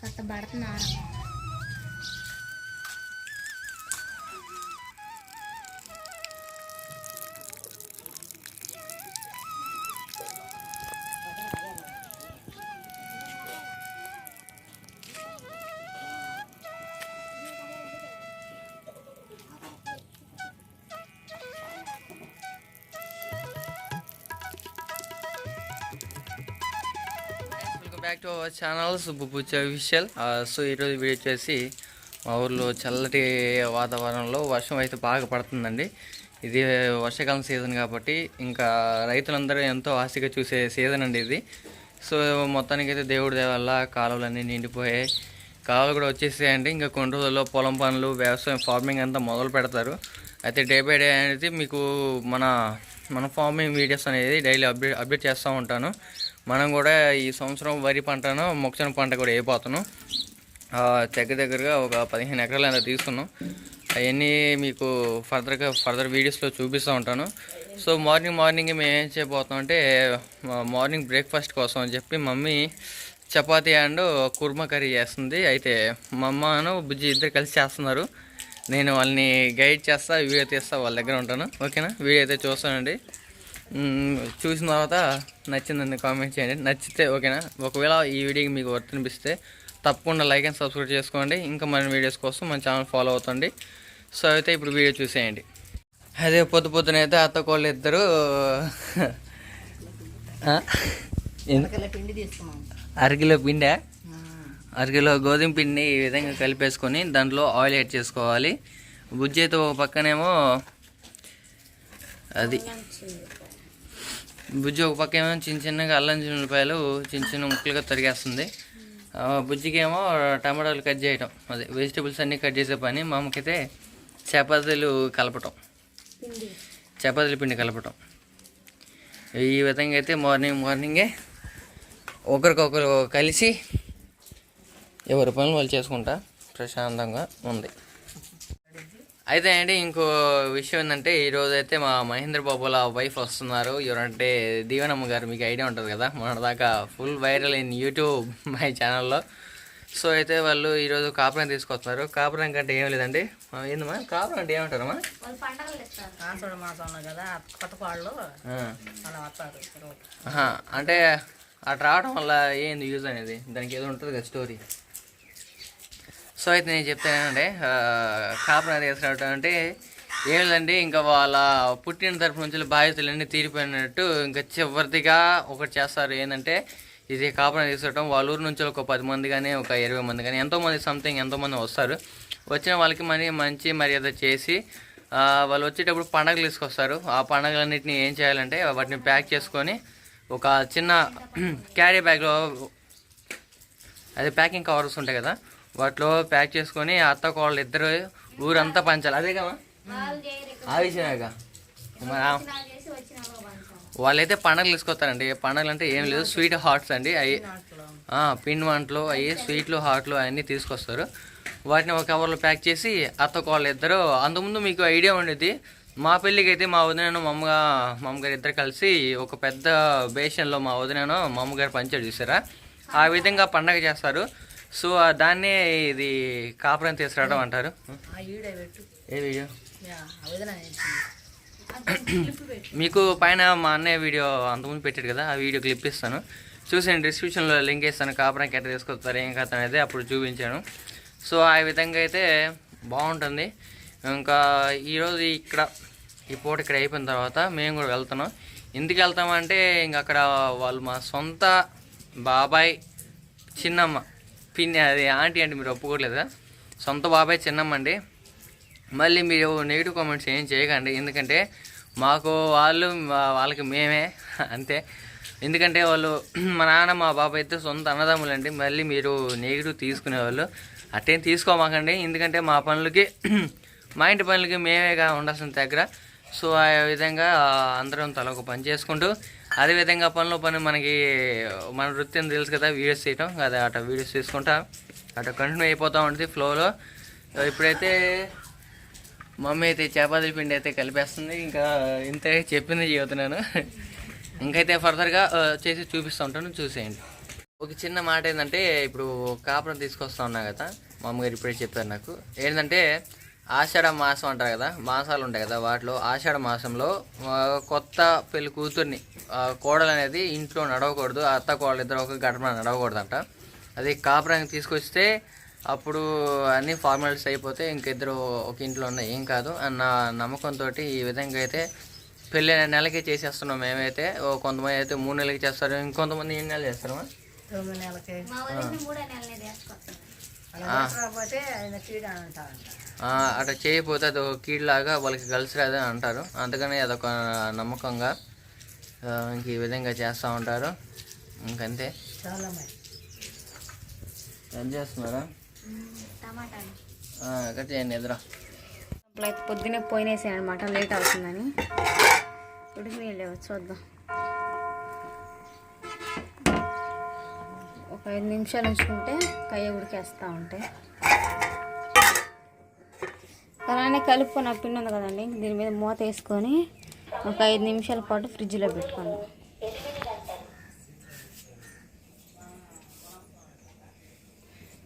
kata Bartnar. Our channel Subbuchha official so ఈరోజు video వచ్చేసి మా ఊర్లో చల్లటి వాతావరణంలో వర్షం అయితే బాగా పడుతుందండి. ఇది వర్షాకాలం సీజన్ కాబట్టి ఇంకా రైతులందరూ ఎంతో ఆశగా చూసే సీజన్ అండి ఇది. సో మొత్తానికి అయితే దేవుడి దయ వల్ల కాలువలన్నీ నిండిపోయాయి. కాలువలు కూడా వచ్చేసాయండి. ఇంకా కొన్ని రోజుల్లో పొలం పనులు వ్యవసాయం ఫార్మింగ్ అంతా మొదలు పెడతారు. అయితే డే బై డే అనేది మీకు మన మన ఫార్మింగ్ వీడియోస్ అనేది డైలీ అప్డేట్ అప్డేట్ చేస్తూ ఉంటాను. మనం కూడా ఈ సంవత్సరం వరి పంటను మొక్కజొన్న పంట కూడా వేయబోతున్నాం. దగ్గర దగ్గరగా ఒక పదిహేను ఎకరాలు అంతా తీసుకున్నాం. అవన్నీ మీకు ఫర్దర్గా ఫర్దర్ వీడియోస్లో చూపిస్తూ ఉంటాను. సో మార్నింగ్ మార్నింగ్ మేము ఏం చేయబోతున్నాం అంటే మా- మార్నింగ్ బ్రేక్ఫాస్ట్ కోసం అని చెప్పి mummy chapati and kurma curry చేస్తుంది. అయితే మా అమ్మను బుజ్జి ఇద్దరు కలిసి చేస్తున్నారు. నేను వాళ్ళని గైడ్ చేస్తా వీడియో తీస్తా వాళ్ళ దగ్గర ఉంటాను. ఓకేనా? వీడియో అయితే చూస్తానండి. చూసిన తర్వాత నచ్చిందని కామెంట్ చేయండి. నచ్చితే ఓకేనా ఒకవేళ ఈ వీడియోకి మీకు వర్తినిపిస్తే తప్పకుండా లైక్ అండ్ సబ్స్క్రైబ్ చేసుకోండి. ఇంకా మరిన్ని వీడియోస్ కోసం మన ఛానల్ ఫాలో అవుతండి. సో అయితే ఇప్పుడు వీడియో చూసేయండి. అదే పొద్దు పొద్దున అయితే అత్త కోళ్ళు ఇద్దరు అరకిలో పిండా అరకిలో గోధుమ పిండిని ఈ విధంగా కలిపేసుకొని దాంట్లో ఆయిల్ యాడ్ చేసుకోవాలి. బుజ్జి అయితే ఒక పక్కనేమో అది బుజ్జి ఒక పక్క ఏమో చిన్న చిన్నగా అల్లం చిన్నపాయలు చిన్న చిన్న ముక్కలుగా తరిగేస్తుంది. బుజ్జికేమో టమాటాలు కట్ చేయటం. అదే వెజిటేబుల్స్ అన్నీ కట్ చేసే పని. మా అమ్మకైతే చపాతీలు కలపటం. చపాతీల పిండి కలపటం. ఈ విధంగా అయితే మార్నింగ్ మార్నింగే ఒకరికొకరు కలిసి ఎవరి పనులు వాళ్ళు చేసుకుంటా ప్రశాంతంగా ఉంది. అయితే అండి ఇంకో విషయం ఏంటంటే ఈరోజు అయితే మా మహేంద్ర బాబుల వైఫ్ వస్తున్నారు. ఎవరంటే దీవెనమ్మ గారు మీకు ఐడియా ఉంటుంది కదా? మన దాకా full viral in YouTube my ఛానల్లో సో అయితే వాళ్ళు ఈరోజు కాపురం తీసుకొస్తున్నారు. కాపురం కంటే ఏం లేదండి. ఏందమ్మా? కాపురం అంటే ఏమంటారమ్మా? అంటే అటు రావడం వల్ల ఏంది యూజ్ అనేది? దానికి ఏదో ఉంటుంది కదా స్టోరీ సో అయితే నేను చెప్తానంటే కాపురం తీసుకురావటం అంటే ఏం లేదండి ఇంకా వాళ్ళ పుట్టిన తరపు నుంచి బాధ్యతలన్నీ తీరిపోయినట్టు ఇంకా చివరిదిగా ఒకటి చేస్తారు. ఏంటంటే ఇది కాపురం తీసుకురావటం వాళ్ళ ఊరు నుంచి ఒక పది మంది కానీ ఒక ఇరవై మంది కానీ ఎంతోమంది సంథింగ్ ఎంతోమంది వస్తారు. వచ్చిన వాళ్ళకి మరి మంచి మర్యాద చేసి వాళ్ళు వచ్చేటప్పుడు పండగలు తీసుకొస్తారు. ఆ పండగలన్నింటినీ ఏం చేయాలంటే వాటిని ప్యాక్ చేసుకొని ఒక చిన్న క్యారీ బ్యాగ్లో అదే ప్యాకింగ్ కవర్స్ ఉంటాయి కదా వాటిలో ప్యాక్ చేసుకొని అత్త కోళ్ళు ఇద్దరు ఊరంతా పంచాలి. అదే కదా ఆ విషయమేక మరి ఆ- చేసి వచ్చిన వాళ్ళైతే పండగలు తీసుకొస్తారండి. పండగలు అంటే ఏం లేదు. స్వీట్ హాట్స్ అండి. అవి పిండి వంటలు అవి స్వీట్లు హాట్లు అవన్నీ తీసుకొస్తారు. వాటిని ఒక కవర్లో ప్యాక్ చేసి అత్త కోళ్ళు ఇద్దరు అంతకుముందు మీకు ఐడియా ఉండేది. మా పెళ్ళికి అయితే మా వదినను మా అమ్మగారు ఇద్దరు కలిసి ఒక పెద్ద బేషన్లో మా వదినను మా అమ్మగారు పంచాడు చూసారా? ఆ విధంగా పండగ చేస్తారు. సో ఆ దాన్నే ఇది కాపురం తీసుకురావడం అంటారు. ఏ వీడియో. మీకు పైన మా అన్నయ్య వీడియో అంతకుముందు పెట్టాడు కదా ఆ వీడియో క్లిప్ ఇస్తాను. చూసాను డిస్క్రిప్షన్లో లింక్ ఇస్తాను కాపురానికి ఎట్లా తీసుకొస్తారు ఏం కథ అనేది అప్పుడు చూపించాను. సో ఆ విధంగా అయితే బాగుంటుంది. ఇంకా ఈరోజు ఇక్కడ ఈ పూట ఇక్కడ అయిపోయిన తర్వాత మేము కూడా వెళ్తున్నాం. ఎందుకు వెళ్తామంటే ఇంక అక్కడ వాళ్ళు మా సొంత బాబాయ్ చిన్నమ్మ పిన్ని అది ఆంటీ అంటే మీరు ఒప్పుకోలేదా సొంత బాబాయ్ చిన్నమ్మ అండి మళ్ళీ మీరు నెగిటివ్ కామెంట్స్ ఏం చేయకండి. ఎందుకంటే మాకు వాళ్ళు మా- వాళ్ళకి మేమే అంతే. ఎందుకంటే వాళ్ళు మా నాన్న మా బాబాయ్ అయితే సొంత అన్నదమ్ములండి. మళ్ళీ మీరు నెగిటివ్ తీసుకునేవాళ్ళు. అట్టేం తీసుకోమాకండి. ఎందుకంటే మా పనులకి మా ఇంటి పనులకి మేమేగా ఉండాల్సిన దగ్గర. సో ఆ విధంగా అందరం తల ఒక పని చేసుకుంటూ అదేవిధంగా పనిలో పని మనకి మన వృత్తి అని తెలుసు కదా వీడియోస్ చేయటం. అదే అటు వీడియోస్ తీసుకుంటా అటు కంటిన్యూ అయిపోతూ ఉంటుంది ఫ్లోలో ఇప్పుడైతే మమ్మీ అయితే చపాతీల పిండి అయితే కలిపేస్తుంది. ఇంకా ఇంతే చెప్పింది చెబుతున్నాను. ఇంకైతే ఫర్దర్గా చేసి చూపిస్తూ ఉంటాను. చూసేయండి. ఒక చిన్న మాట ఏంటంటే ఇప్పుడు కాపురం తీసుకొస్తా ఉన్నా కదా మా అమ్మగారు ఇప్పుడే చెప్పారు నాకు. ఏంటంటే ఆషాఢ మాసం అంటారు కదా మాసాలు ఉంటాయి కదా వాటిలో. ఆషాఢ మాసంలో కొత్త పెళ్ళి కూతుర్ని ఆ, కోడలు అనేది ఇంట్లో నడవకూడదు అత్త కోడలు ఇద్దరు ఒక గడప నడవకూడదంట. అది కాపురానికి తీసుకొస్తే అప్పుడు అన్ని ఫార్మాలిటీస్ అయిపోతే ఇంకిద్దరు ఒక ఇంట్లో ఉన్న ఏం కాదు. అన్న నమ్మకంతో ఈ విధంగా అయితే పెళ్ళి నెలకి చేసేస్తున్నాం మేమైతే. ఓ కొంతమంది అయితే మూడు నెలలకి చేస్తారు. ఇంకొంతమంది ఎన్ని నెలలు చేస్తారు ఆయన కీడ అంటారంట అట్లా చేయకపోతే అది ఒక కీడులాగా వాళ్ళకి కలిసి రాదని అంటారు. అందుకని అదొక నమ్మకంగా ఆ, ఇంక ఈ విధంగా చేస్తూ ఉంటారు. ఇంకంతే. చాలా మంది. ఏం చేస్తున్నారా? టమాటాలు. చేయండి ఎదురా అయితే పొద్దున్నే పోయినేసాను అనమాట లేట్ అవుతుందని. ఉడికి చూద్దాం. ఒక ఐదు నిమిషాలు ఉంచుకుంటే కయ్య ఉడికేస్తూ ఉంటాయి అలానే కలుపుకొని ఆ పిండి ఉంది కదండి దీని మీద మూత వేసుకొని ఒక ఐదు నిమిషాల పాటు ఫ్రిడ్జ్లో పెట్టుకోండి.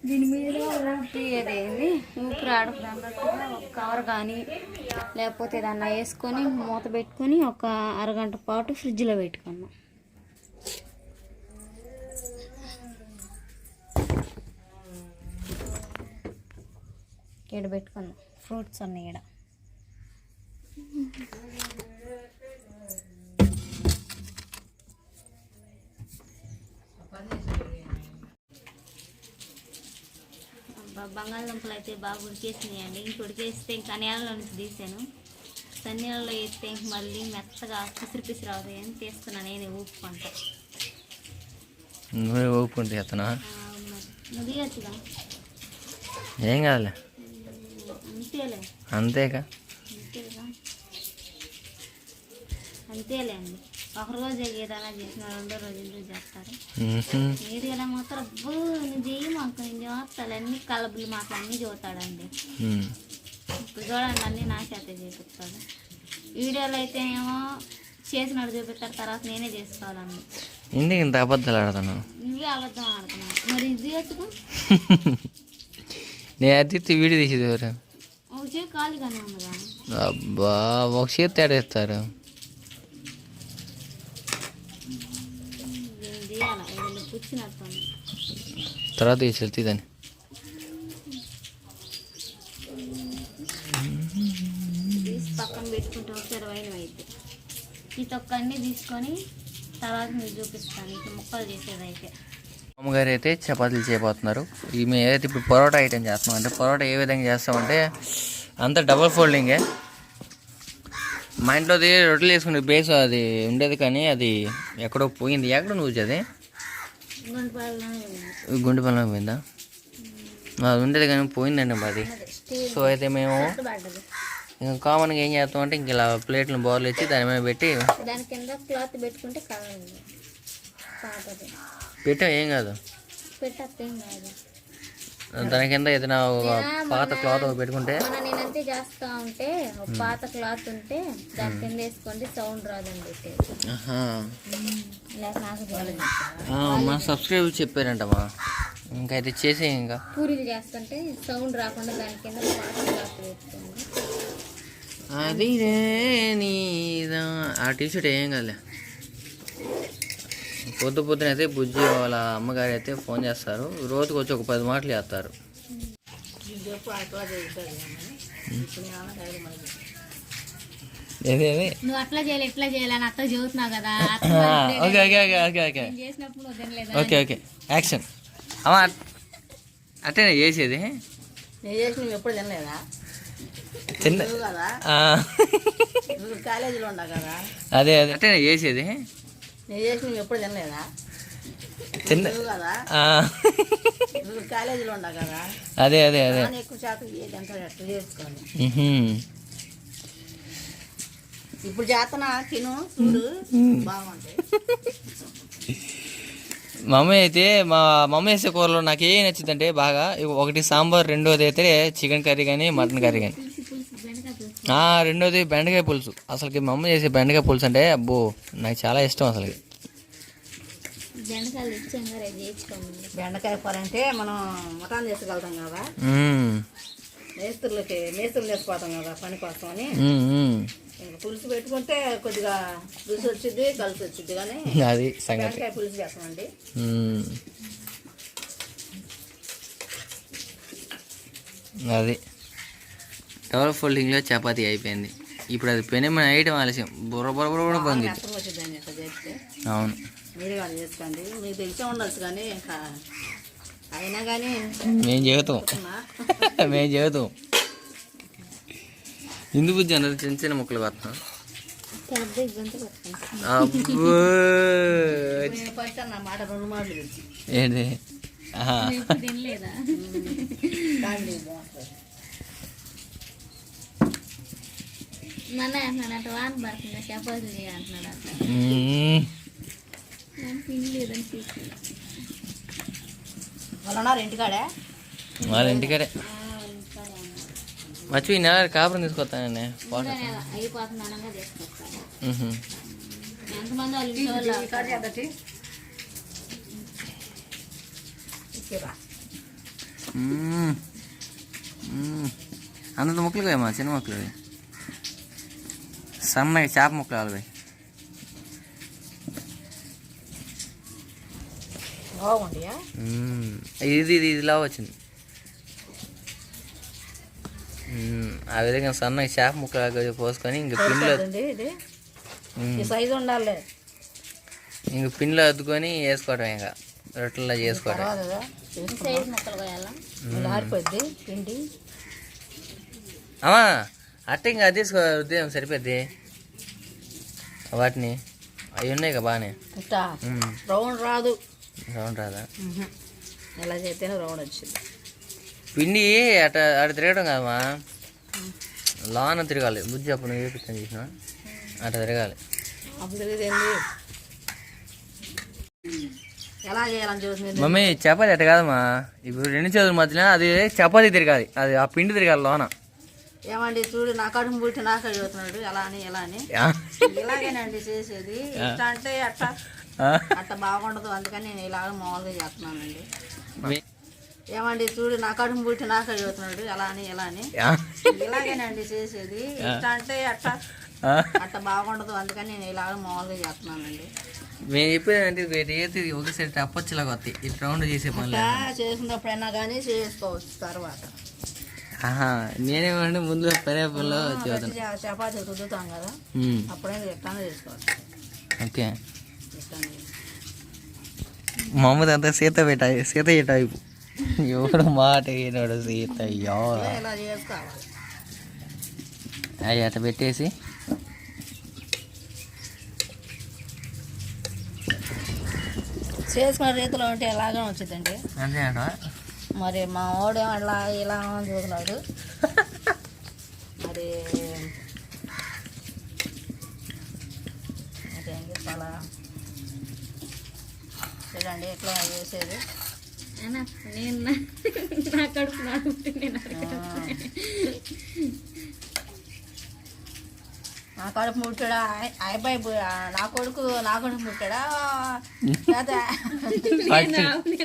దీని మీద అదేంది ఊపిరి ఆడకుండా ఒక కవర్ కానీ లేకపోతే ఏదన్నా వేసుకొని మూత పెట్టుకొని ఒక అరగంట పాటు ఫ్రిడ్జ్లో పెట్టుకున్నాం ఈడ పెట్టుకున్నాం ఫ్రూట్స్ ఉన్నాయి ఈడ. అబ్బా, బంగాళదుంపలు అయితే బాగా ఉడికేసినాయండి. ఇంక ఉడికేస్తే ఇంకా నీళ్ళలో నుంచి తీసాను. సన్నీళ్ళలో వేస్తే ఇంక మళ్ళీ మెత్తగా పిసిరి పిసిరి అవుతాయి అని తీస్తున్నాను నేను ఊపుకుంటా. నువ్వే ఊపుకుంటే తీయచ్చుగా? ఏం కాదులే. అంతేలే అంతేగా. అంతేగా. అంతేలే అండి. ఒక రోజు ఏదైనా చేసిన రెండో రోజు ఎందుకు చేస్తారు. మీరు ఎలా మాత్రం అబ్బో నువ్వు చెయ్యి మాకు నేను చేస్తాను అన్ని కలబులు మాటలు అన్నీ చూస్తాడండి. ఇప్పుడు చూడండి అన్నీ నా చేత చేపిస్తాడు. వీడియోలో అయితే ఏమో చేసినట్టు చూపిస్తారు తర్వాత నేనే చేసుకోవాలండి. ఎందుకు ఇంత అబద్ధాలు ఆడుతున్నావు? నువ్వే అబద్ధం ఆడుతున్నావు. మరి ఇది చేయొచ్చుగా నేను అతిథి వీడియో తీసేది ఎవరు? అబ్బా ఒక చేతి తేడేస్తారు. తర్వాత తీసి తీదని పక్కన పెట్టుకుంటే ఒకసారి వైన్ అయితే ఈ తొక్క అన్నీ తీసుకొని తర్వాత మీరు చూపిస్తాను ఇక ముక్కలు చేసేది అయితే అమ్మగారు అయితే చపాతీలు చేయబోతున్నారు. ఈ మేము ఏదైతే ఇప్పుడు పొరోటా ఐటెం చేస్తున్నాం అంటే పొరోటా ఏ విధంగా చేస్తామంటే అంత డబల్ ఫోల్డింగే మా ఇంట్లోది రొట్టెలు వేసుకునే బేస్ అది ఉండేది కానీ అది ఎక్కడో పోయింది. ఎక్కడ నువ్వు అది? గుండె పోయిందా? అది ఉండేది కానీ పోయిందండి మాది. సో అయితే మేము ఇంకా కామన్గా ఏం చేస్తామంటే ఇంక ఇలా ప్లేట్లను బౌల్ ఇచ్చి దాని మీద పెట్టి దాని కింద క్లాత్ పెట్టుకుంటే పెట్టాం ఏం కాదు. పెట్టేం కాదు దాని కింద ఏదైనా ఒక పాత క్లాత్ పెట్టుకుంటే? నేనంతే చేస్తా ఉంటే పాత క్లాత్ ఉంటే దాని కింద వేసుకోండి సౌండ్ రాదండి నాకు తెలియదు. ఆ, మా సబ్స్క్రైబ్ చెప్పారంటమ్మా. ఇంకా అయితే చేసే ఇంకా. పూరీలు చేస్తుంటే సౌండ్ రాకుండా దాని కింద పాత క్లాత్ పెట్టుకోండి అది నీదా. ఆ టీషర్ట్ ఏం కాలే పొద్దు పొద్దున అయితే బుజ్జి వాళ్ళ అమ్మగారు అయితే ఫోన్ చేస్తారు. రోజుకి వచ్చి ఒక పది మాటలు చేస్తారు. అట్లా నువ్వు చేయాలి చేయాలని అత్త కదా. Okay okay okay okay okay. నేను చేసినప్పుడు నువ్వు తినలేదు ఓకే ఓకే. యాక్షన్. అమ్మ చేసేది. నేను చేసి నువ్వు ఎప్పుడు తినలేదా? తిన్న. నువ్వు కదా. ఆ, నువ్వు కాలేజీలో కదా. అదే అదే. అట్టే చేసేది. నేను చేసి నువ్వు ఎప్పుడు తినలేదా? తిన్న నువ్వు కదా? ఆ, నువ్వు కాలేజీలో ఉండవు కదా? అదే అదే అదే. ఎక్కువ శాతం అట్లా. ఇప్పుడు చేస్తున్నా తిను చూడు. బాగుంటాయి. మమ్మీ అయితే మా మమ్మీ వేసే కూరలో నాకు ఏం నచ్చిందంటే బాగా ఒకటి సాంబార్ రెండోది అయితే చికెన్ కర్రీ కానీ మటన్ కర్రీ కానీ. రెండోది బెండకాయ పులుసు. అసలుకి మా అమ్మ చేసే బెండకాయ పులుసు అంటే అబ్బో నాకు చాలా ఇష్టం అసలు బెండకాయ కూర అంటే మనం మటన్ చేసుకోగలుగుతాం కదా. మేస్త్రులకి మేస్త్రులు చేసుకోతాం కదా పని కోసం అని పులుసు పెట్టుకుంటే కొద్దిగా రుచి వచ్చింది కలిసి వచ్చింది కానీ అది సంగతి. బెండకాయ పులుసు చేస్తామండి. అది. డబల్ ఫోల్డింగ్లో చపాతీ అయిపోయింది. ఇప్పుడు అది పెనమైన ఐటమ్ ఆలస్యం. బుర్ర బుర్ర బుర్ర బుర్ర పొంది అవును. మీరు కానీ చేసుకోండి. మీకు తెలిసే ఉండొచ్చు కానీ ఇంకా అయినా కానీ మేము చెబుతాం. మేము చెబుతాం బుద్ధి అన్నది చిన్న చిన్న ముక్కలు కొత్తాం పెద్ద ఇబ్బంది పట్టుకుంటాం అబ్బో నేను ఫస్ట్ అన్న మాట రెండు మాటలు పెట్టి ఏంటి మన అంటున్నాడు వాన పడుతుంది చపాతీ అంట వాళ్ళు ఉన్నారు ఇంటికాడే వాళ్ళ ఇంటికాడే మర్చిపోయి ఈ నెల కాపురం తీసుకొస్తానండి. అంతంత ముక్కలు పోయమ్మా చిన్న ముక్కలు సన్నగా చేప ముక్కలు కావాలి. ఇది ఇది ఇదిలా వచ్చింది. ఆ విధంగా సన్నగా చేప ముక్కలు పోసుకొని ఇంక పిండిలో సైజు ఉండాలి. ఇంక పిండిలో అద్దుకొని వేసుకోవటం ఇంకా. రొట్టెల్లో పిండి. అమ్మా అట్ట ఇంకా అది తీసుకో ఉద్యోగం సరిపోద్ది. వాటిని అవి ఉన్నాయి కదా బాగానే. రౌండ్ రాదు. సౌండ్ రాదా? ఇలా చేస్తేనే రౌండ్ వచ్చింది. పిండి అట అట తిరగడం కాదమ్మా లాన తిరగాలి. బుజ్జి అప్పుడు నువ్వు చూపిస్తాను చూసిన అట తిరగాలి. ఎలా మమ్మీ చపాతి అట్ట కాదమ్మా ఇప్పుడు రెండు చేతుల మధ్యలో అది చపాతి తిరగాలి. అది ఆ పిండి తిరగాలి లోన. ఏమండి చూడు నా కడుపు పుట్టి నాకు చదువుతున్నాడు ఎలా అని ఎలా అని? ఇలాగేనండి చేసేది. ఇట్లా అంటే అట్ట. ఆ? అట్ట బాగుండదు అందుకని నేను ఇలాగ మామూలుగా చేస్తున్నానండి. ఏమండి చూడు నా కడుపు పుట్టి నాకు చదువుతున్నాడు ఎలా అని ఎలా అని? ఇలాగేనండి చేసేది. ఇట్లా అంటే అట్ట. ఆ? అట్ట బాగుండదు అందుకని నేను ఇలాగ మామూలుగా చేస్తున్నానండి. మేము చెప్పేది అంటే వీటి ఏది ఒకసారి టప్పొచ్చులాగా వస్తాయి. ఈ రౌండ్ చేసే పనులు ఇట్లా చేసినప్పుడైనా కానీ చేసుకోవచ్చు తర్వాత. నేనేమంటే ముందు పదే పనిలో చదువుతాను చపాతీ రుద్దుతాం కదా ఉమ్, అప్పుడైనా ఎట్లానే ఓకే. మమ్మది అంతా సీత పెట్ట సీత టైపు? ఎవడు మాట ఈనాడు సీత అవి అట్ట పెట్టేసి. చేసుకునే రీతిలో ఉంటే ఎలాగే వచ్చిందండి అంతే అంట మరి మా వాడు అలా ఇలా అని చూస్తున్నాడు. మరి అదేం చెప్పాలా? చూడండి ఎట్లా చేసేది. నేను నా- నా కడుపు నాడుంటే నేను. నా కడుపు ముట్టాడా? అబ్బాయి నా కొడుకు నా కొడుకు ముట్టాడా?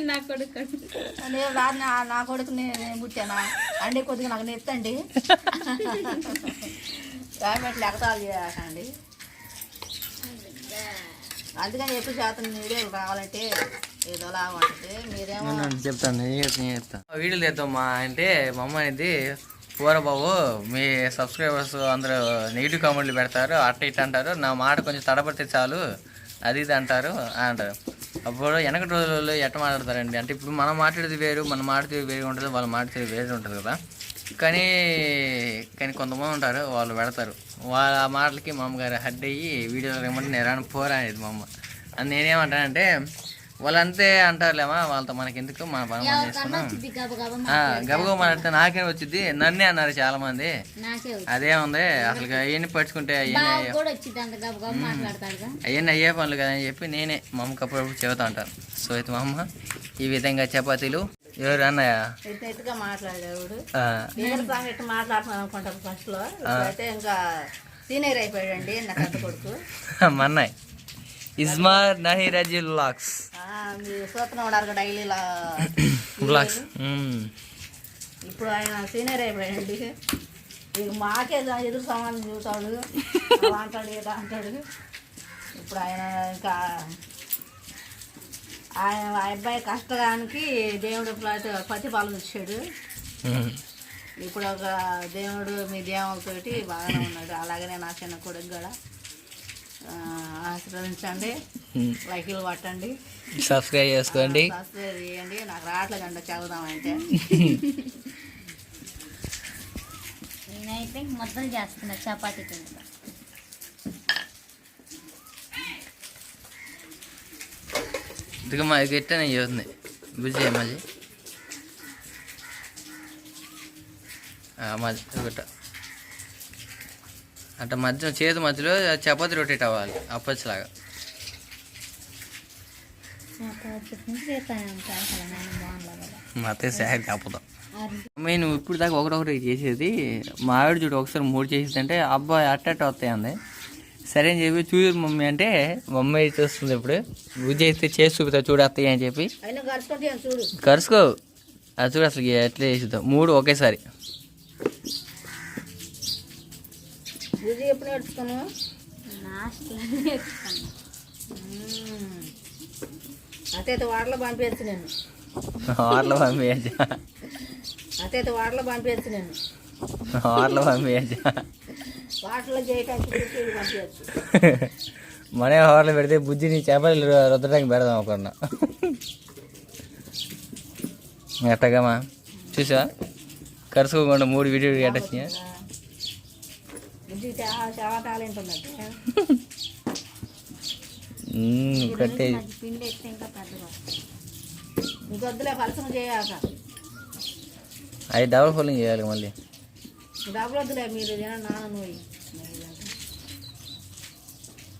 నా- కొడుకు. నేను రా నా కొడుకు నేను పుట్టానా అండి కొద్దిగా నాకు నెత్తండి. గవర్నమెంట్ ఎగతాలు చేయకండి అందుకని చెప్పి శాతం మీరే రావాలంటే ఏదోలా ఉంటుంది మీరేమో చెప్తాను చెప్తాను, వీడియోలు తెద్దామా అంటే మా అమ్మ అనేది పోరా బాబు మీ సబ్స్క్రైబర్స్ అందరూ నెగిటివ్ కామెంట్లు పెడతారు అట్ట ఇట్ట అంటారు నా మాట కొంచెం తడబడితే చాలు అది ఇది అంటారు అంటారు. అప్పుడు వెనకటి రోజుల్లో ఎట్ట మాట్లాడతారండి? అంటే ఇప్పుడు మనం మాట్లాడేది వేరు మన మాట్లాడేది వేరు ఉంటుంది వాళ్ళ మాట్లాడేది వేరు ఉంటుంది కదా. కానీ కానీ కొంతమంది ఉంటారు వాళ్ళు పెడతారు. వాళ్ళ ఆ మాటలకి మా అమ్మగారు హడ్ అయ్యి వీడియోలు ఏమంటే నేరాని పోరా అనేది మా అమ్మ. అది నేనేమంటానంటే వాళ్ళంతే అంటారులేమా వాళ్ళతో మనకి ఎందుకు మన పని మనం చేసుకున్నాం? గబగబా మాట్లాడితే నాకే వచ్చింది నన్నే అన్నారు చాలా మంది అదే ఉంది అసలు అవన్నీ పట్టుకుంటే అవన్నీ అయ్యే పనులు కదా అని చెప్పి నేనే మా అమ్మకి అప్పుడప్పుడు చెబుతా ఉంటాను. సో అయితే మా అమ్మ ఈ విధంగా చపాతీలు ఎవరు అన్నయ్య? ఇంకా సీనియర్ అయిపోయాడండి నా పెద్ద కొడుకు. మా అన్నయ్య. ఇస్మార్ నహిరాజీ లాక్స్. బ్లాక్స్ ఇప్పుడు ఆయన సీనియర్ అయిపోయాడండి. ఇక మాకే ఎదురు సమానం చూస్తాడు. అలా అంటాడు ఇలా అంటాడు. ఇప్పుడు ఆయన ఇంకా ఆయన అబ్బాయి కష్టగానికి దేవుడు ప్రతి ప్రతిఫలం ఇచ్చాడు. ఇప్పుడు ఒక దేవుడు మీ దేవులతోటి బాగానే ఉన్నాడు. అలాగనే నా చిన్న కొడుకు కూడా. ఆశీర్వదించండి. లైకులు పట్టండి. సబ్స్క్రైబ్ చేసుకోండి. సబ్స్క్రైబ్ చేయండి. నాకు రావట్లేదండి చదువుదామంటే నేనైతే ముద్దలు చేస్తున్నా చపాతీ కింద ఇదిగో మా ఇది ఎట్టనే చేస్తుంది. బుజ్జి మళ్ళీ. ఒకట అట్ట మధ్య చేతి మధ్యలో చపాతి రొటేట్ అవ్వాలి అప్పచ్చులాగా. చపాతీ కింద చేస్తాను అసలు నేను బాగుండదు కదా మా అత్తయ్య శాఖ కాపుతాం నువ్వు ఇప్పుడు దాకా ఒకటొకటి చేసేది మా ఆవిడ చూడు ఒకసారి మూడు చేసేది అంటే అబ్బాయి అట్టట్ట వస్తాయి అంది. సరే అని చెప్పి చూడు మమ్మీ అంటే మమ్మీ చూస్తుంది ఇప్పుడు. బుజ్జి అయితే చేసి చూపుతా చూడు అత్తయ్య అని చెప్పి. కరుసుకో అది చూడు అసలు ఎట్లా చేసిద్దాం. మూడు ఒకేసారి. పూజ ఎప్పుడు నేర్చుకున్నావు? నాస్ట్ నేర్చుకున్నా. అతైతే వాడలో పంపించు నేను. ఆర్లో పంపించా అతైతే వాడలో పంపించు నేను. ఆర్లో పంపించా వాటిలో చేయటానికి పంపించు మనే ఆర్లో పెడితే బుజ్జిని చేపలు రుద్దడానికి పెడదాం ఒకరిన ఎట్టగమా చూసా కరుసుకోకుండా మూడు వీడియో ఎట్టొచ్చినాయి చాలా టాలెంట్ ఉన్నట్టు అది పిండి ఎత్తే ఇంకా పెద్దగా ఇంకొద్దులే చేయాక డబుల్ ఫోల్డింగ్ చేయాలి మళ్ళీ. డబ్బులు వద్దులే మీరు తినండి నాన్న నువ్వు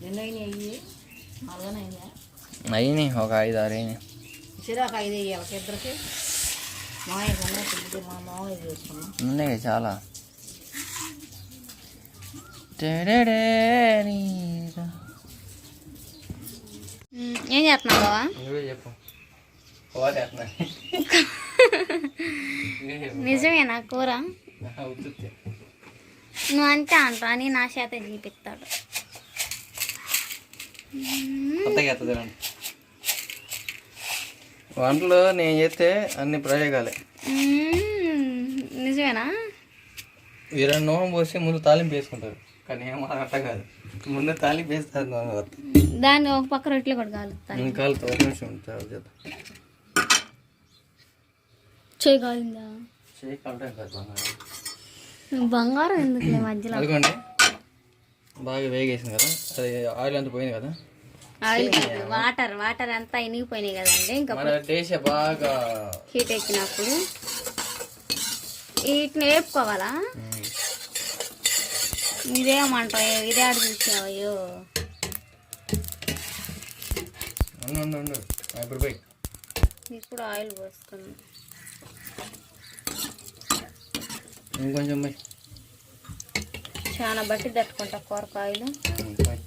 ఎన్నో అయ్యి నాలుగనే అయినాయి. ఒక ఐదు ఆరు అయినాయి. చిరాకు ఐదు వేయాలి ఇద్దరికి. మామయ్య కొన్నా మా మామయ్య చూసుకున్నాం ఉన్నాయి చాలా. ఏం చేస్తున్నావు బావా. నిజమేనా కూర. నువ్వు అంతే అంటా అని నా చేత చూపిస్తాడు. వంటలు నేను చేస్తే అన్ని ప్రయోగాలే. నిజమేనా? నూనె పోసి ముందు తాలింపు వేసుకుంటారు కానీ ఏమో అట్ట కాదు. ముందు తాలింపు. దాన్ని ఒక పక్క రొట్టెలు కూడా కాలుతాయి ఇంకా కాలుతో ఒక నిమిషం ఉండు, చాలా చేద్దాం. చేయి కాలిందా? చేయి కలటం కాదు బంగారం. ఎందుకులే మధ్యలో? అదిగోండి. బాగా వేగేసింది కదా. అది ఆయిల్ అంతా పోయింది కదా. ఆయిల్ వాటర్ వాటర్ అంతా ఇనిగిపోయినాయి కదండి. ఇంకా మన దేశ బాగా హీట్ ఎక్కినప్పుడు. వీటిని వేపుకోవాలా? ఇదేమంటావు? ఇదే ఆడ ఇప్పుడు ఆయిల్ ఇంకొంచెం చాలా బట్టి తట్టుకుంటా కూరకు ఆయిల్. ఉమ్, పోయి.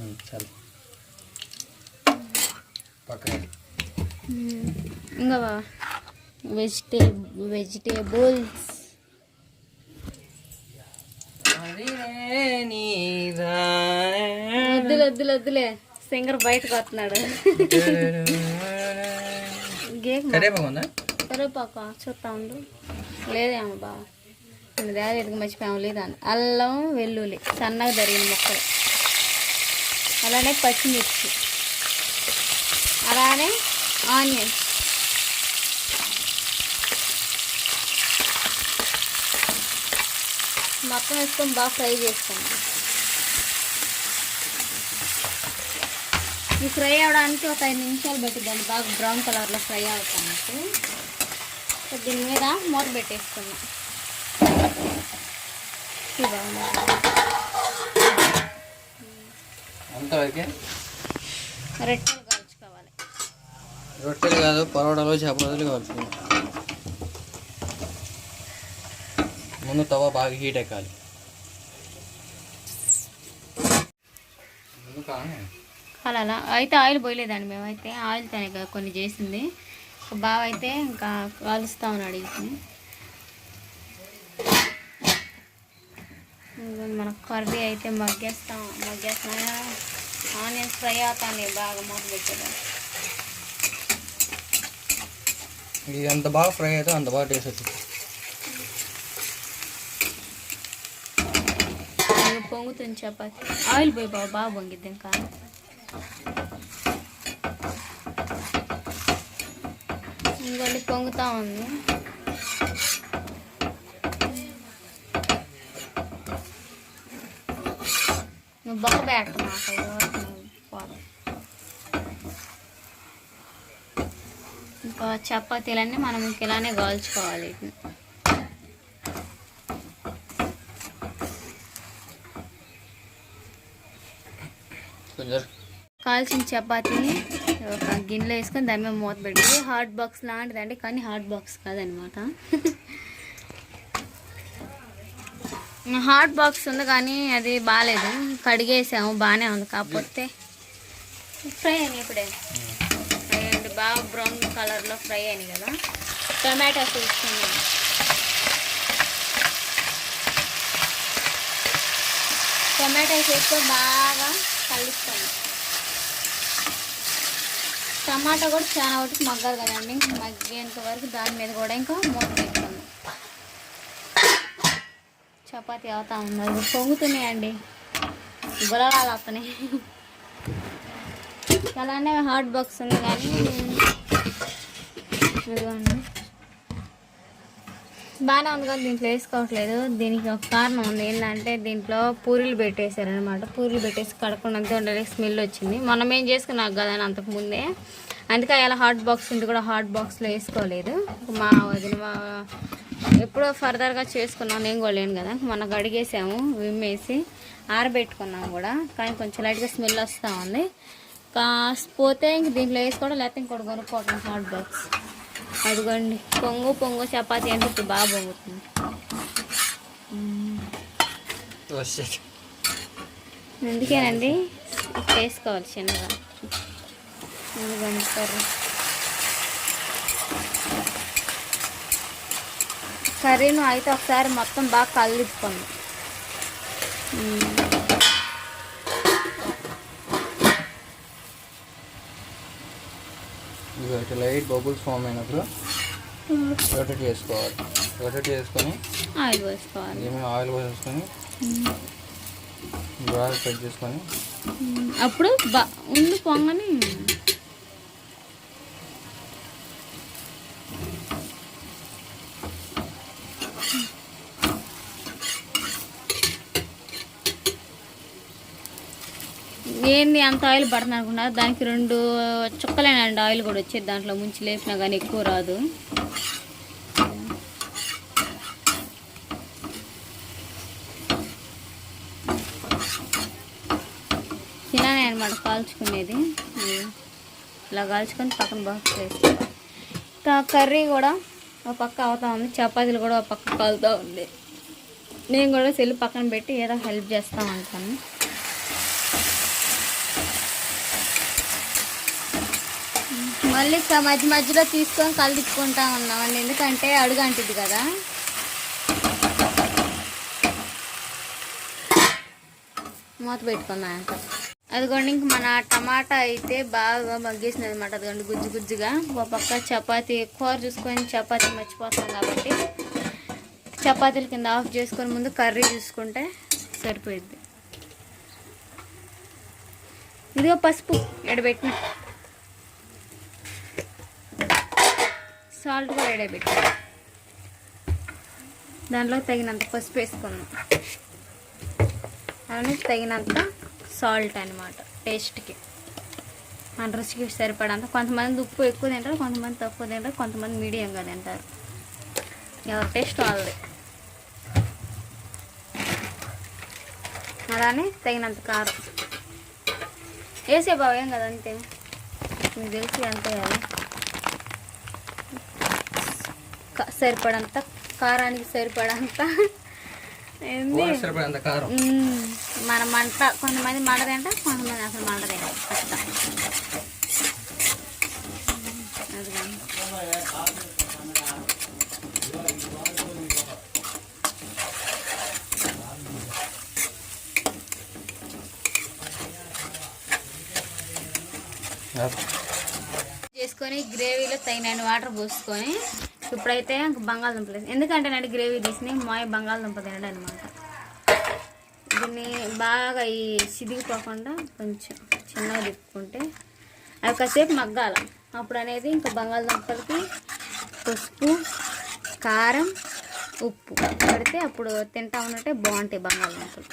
ఉమ్, చాలు పక్కన. ఇంకా వెజిటే వెజిటేబుల్స్ వద్దులే వద్దులే వద్దులే. సింగర్ బయటకు వస్తున్నాడు. కరేపాకు చూస్తా ఉండు. లేదేమో కొన్ని దారి ఎదుగు మర్చిపోయాము లేదా అల్లం వెల్లుల్లి. సన్నగా జరిగిన ముక్కలు. అలానే పచ్చిమిర్చి. అలానే ఆనియన్స్. మొత్తం వేసుకొని బాగా ఫ్రై చేసుకున్నాం ఈ ఫ్రై అవడానికి ఒక ఐదు నిమిషాలు పెట్టిద్దండి. బాగా బ్రౌన్ కలర్లో ఫ్రై అవుతానికి సో దీని మీద మూత పెట్టేసుకున్నాం. అంతవరకే రెట్టెలు కాల్చుకోవాలి. రొట్టెలు కాదు పరోటాలు చపాతీలు కావచ్చు ముందు తవ బాగా హీట్ ఎక్కాలి. అలా అయితే ఆయిల్ పోయలేదండి మేమైతే ఆయిల్తోనే కదా కొన్ని చేసింది. బావ అయితే ఇంకా కాలుస్తా ఉన్నాడు వీటిని మన కర్రీ అయితే మగ్గేస్తాం మగ్గేస్తాం ఆనియన్స్ ఫ్రై అవుతాయి బాగా మూత పెట్టేది ఇది ఎంత బాగా ఫ్రై అయితే అంత బాగా టేస్ట్ వచ్చింది పొంగుతుంది చపాతి. ఆయిల్ పోయి బాబు బాగా పొంగిద్ది ఇంకా. ఇంకోటి పొంగుతా ఉంది. నువ్వు బాగా పెట్ట మాకు ఇంకా చపాతీలన్నీ మనం ఇలానే కాల్చుకోవాలి వీటిని కొంచెం కాల్చిన చపాతీని ఒక గిన్నెలో వేసుకొని దాని మీద మూత పెట్టి హాట్ బాక్స్ లాంటిది అంటే కానీ హాట్ బాక్స్ కాదనమాట. హాట్ బాక్స్ ఉంది కానీ అది బాగాలేదు. కడిగేసాము బాగానే ఉంది. కాకపోతే ఫ్రై అయినాయి ఇప్పుడే. అండ్ బాగా బ్రౌన్ కలర్లో ఫ్రై అయినాయి కదా. టొమాటోస్ వేసుకున్నాం టొమాటోస్ వేస్తే బాగా కలుస్తాను టమాటా కూడా చాలా వరకు మగ్గాలి కదండి. మగ్గేంత వరకు దాని మీద కూడా ఇంకా మూత పెట్టుకుందాం. చపాతీ అవుతా ఉన్నది పొంగుతున్నాయండి గులరాలు వస్తున్నాయి అలానే హాట్ బాక్స్ ఉంది కానీ ఇదిగోండి. బాగానే ఉంది కానీ దీంట్లో వేసుకోవట్లేదు. దీనికి ఒక కారణం ఉంది. ఏంటంటే దీంట్లో పూరీలు పెట్టేశారనమాట పూరీలు పెట్టేసి కడకుండా ఉండే స్మెల్ వచ్చింది. మనం ఏం చేసుకున్నాం కదా అని అంతకు ముందే. అందుకే అలా హాట్ బాక్స్ ఉంటే కూడా హాట్ బాక్స్లో వేసుకోలేదు. మా వదిన ఎప్పుడో ఫర్దర్గా చేసుకున్నాం. నేను కూడా లేను కదా. మొన్న గడిగేసాము విమ్మేసి ఆరబెట్టుకున్నాం కూడా. కానీ కొంచెం లైట్గా స్మెల్ వస్తూ ఉంది. కాకపోతే ఇంక దీంట్లో వేసుకోవడం లేకపోతే ఇంకోటి కొనుక్కోవటం హాట్ బాక్స్ అదిగోండి పొంగు పొంగు చపాతీ అంటే ఇప్పుడు బాగా పొంగుతుంది. అందుకేనండి చేసుకోవాలి చిన్నగా కర్రీ. కర్రీను అయితే ఒకసారి మొత్తం బాగా కలుపుకోండి ఒకటి లైట్ బబుల్స్ ఫామ్ అయినప్పుడు రొటేట్ చేసుకోవాలి రొటేట్ చేసుకొని ఆయిల్ పోసుకోవాలి. ఏమైనా ఆయిల్ పోసేసుకొని బాగా కట్ చేసుకొని అప్పుడు బా ఉండి పొంగని ఏంది అంత ఆయిల్ పడుతుంది అనుకున్నారు దానికి రెండు చుక్కలేనండి ఆయిల్ కూడా వచ్చేది. దాంట్లో ముంచి లేపినా కానీ ఎక్కువ రాదు. ఇలానే అనమాట కాల్చుకునేది. ఇలా కాల్చుకొని పక్కన బాక్స్ వేసుకోవాలి ఇంకా కర్రీ కూడా ఒక పక్క అవుతా ఉంది. చపాతీలు కూడా ఒక పక్క కాలుతూ ఉంది. నేను కూడా సెల్ పక్కన పెట్టి ఏదో హెల్ప్ చేస్తూ ఉంటాను. మళ్ళీ మధ్య మధ్యలో తీసుకొని కలిపించుకుంటా ఉన్నామండి. ఎందుకంటే అడుగు కదా. మూత పెట్టుకున్నా అదిగోండి ఇంక మన టమాటా అయితే బాగా మగ్గేసింది అనమాట అదిగోండి గుజ్జు గుజ్జుగా. ఒక పక్క చపాతి కూర చూసుకొని చపాతీ మర్చిపోతాం కాబట్టి చపాతీల కింద ఆఫ్ చేసుకొని ముందు కర్రీ చూసుకుంటే సరిపోయింది ఇదిగో పసుపు ఎడబెట్టిన. సాల్ట్ కూడా ఎడబెట్టి దాంట్లో తగినంత పసుపు వేసుకున్నాం అలానే తగినంత సాల్ట్ అనమాట టేస్ట్కి. మన రుచికి సరిపడంత కొంతమంది ఉప్పు ఎక్కువ తింటారు కొంతమంది తక్కువ తింటారు కొంతమంది మీడియంగా తింటారు. ఎవరి టేస్ట్ వాళ్ళది. అలానే తగినంత కారం. వేసే బావ ఏం కదా అంతే మీకు తెలిసి అంతే కదా? సరిపడంత కారానికి సరిపడంత. మన మంట కొంతమంది మంట కొంతమంది అసలు మంట తింటారు కష్టం అదిగోండి. చేసుకొని గ్రేవీలో తగినన్ని వాటర్ పోసుకొని ఇప్పుడైతే ఇంక బంగాళదుంపలు వేసి ఎందుకంటే నేను గ్రేవీ తీసి మాయ బంగాళదుంప తినడం అనమాట దీన్ని బాగా ఈ సిదిగిపోకుండా కొంచెం చిన్నగా తిప్పుకుంటే అవి కాసేపు మగ్గాల. అప్పుడు అనేది ఇంకా బంగాళదుంపలకి పసుపు కారం ఉప్పు పెడితే అప్పుడు తింటా ఉన్నట్టే బాగుంటాయి బంగాళదుంపలు.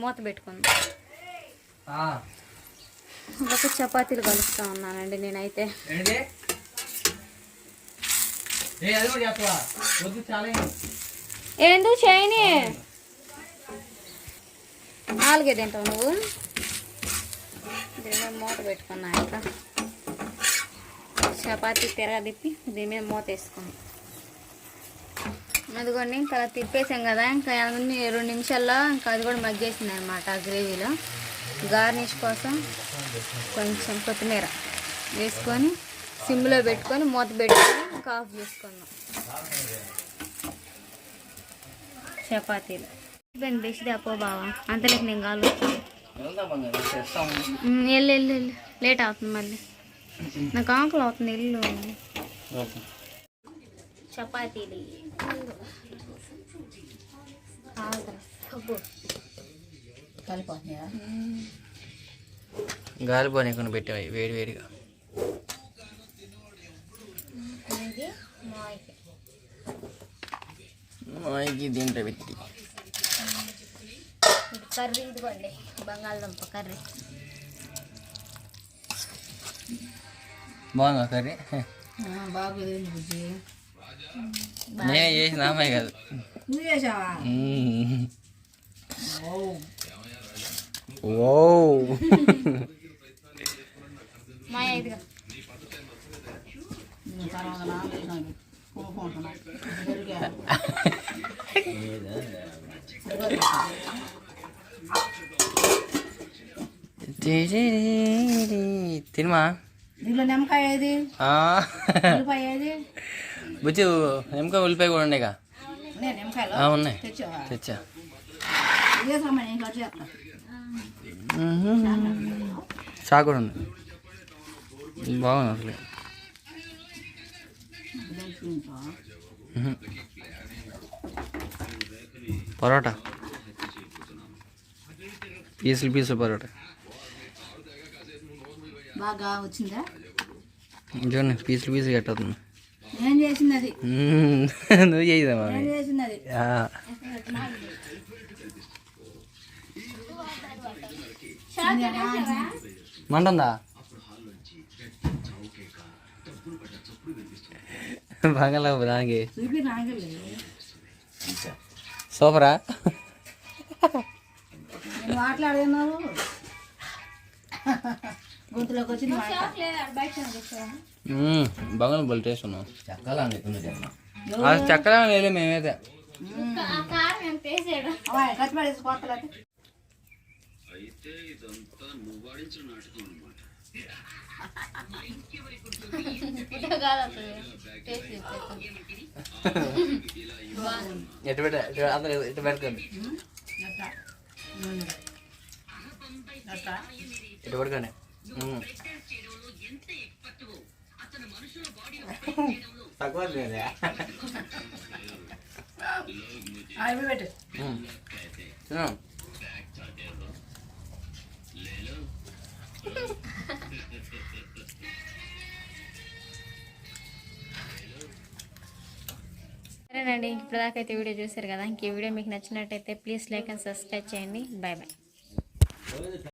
మూత పెట్టుకుందాం. ఒక చపాతీలు కలుపుతా ఉన్నానండి నేనైతే. ఏంటి? ఏ అది కూడా చెప్పవా? వద్దు చాలా. ఎందుకు చేయని? నాలుగే తింటావు నువ్వు? దీని మీద మూత పెట్టుకున్నా ఇంకా. చపాతీ తిరగదిప్పి దీని మీద మూత వేసుకున్నాం. అదిగోండి ఇంకా తిప్పేసాం కదా ఇంకా రెండు నిమిషాల్లో ఇంకా అది కూడా మగ్గేసింది అనమాట ఆ గ్రేవీలో. గార్నిష్ కోసం కొంచెం కొత్తిమీర వేసుకొని సిమ్లో పెట్టుకొని మూత పెట్టుకొని ఇంకా ఆఫ్ చేసుకుందాం చపాతీలు అయిపోయింది బెస్ట్ అప్పో బావా అంతలోకి నేను కాలు వెళ్ళు వెళ్ళు వెళ్ళు లేట్ అవుతుంది మళ్ళీ. నాకు ఆకలి అవుతుంది ఇల్లు. చపాతీలు. కలిపోతున్నాయా గాలి పోనీకుండా పెట్టాయి వేడి వేడిగా. మాయకి. మాయకి దీంట్లో పెట్టి. కర్రీ ఇదిగోండి బంగాళదుంప కర్రీ. బాగుందా కర్రీ? బుజ్జి. నేనే చేసిన అమ్మాయి కాదు. నువ్వు చేసావా. ఓ ఓ మాయ ఇదిగా నేను తర్వాత నా చేసాను కోరుకుంటున్నా దొరికా తినమా దీంట్లో నిమ్మకాయ ఏది? ఉల్లిపాయ ఏది? బుజ్జి నిమ్మకాయ ఉల్లిపాయ కూడా ఉన్నాయిగా? నేను నిమ్మకాయలు? ఆ, ఉన్నాయి. తెచ్చా? ఇదేసమ్మా నేను కట్ చేస్తా చాకు కూడా ఉంది. బాగుంది అసలు. పరోటా? పీసులు పీసులు పరోటా. బాగా వచ్చిందా? చూడండి పీసులు పీసులు కట్టవుతుంది నేను చేసింది అది నువ్వు అది మంటుందా? బాగా దానికి నేను మాట్లాడుతున్నావు గొంతులోకి వచ్చింది బాగా బల్ టేస్ట్ ఉన్నావు. చక్కగా లేదు మేమైతే. కచ్చిపడేసి కొత్తలు ఎటు పెట్ట అందరూ ఎటు పెట్టుకోండి ఎటు పెట్టుకోండి. తక్కువ లేదా? పెట్టు. సరేనండి ఇప్పుడు దాకా అయితే వీడియో చూసారు కదా ఇంక ఈ వీడియో మీకు నచ్చినట్టయితే ప్లీజ్ లైక్ అండ్ సబ్స్క్రైబ్ చేయండి. Bye bye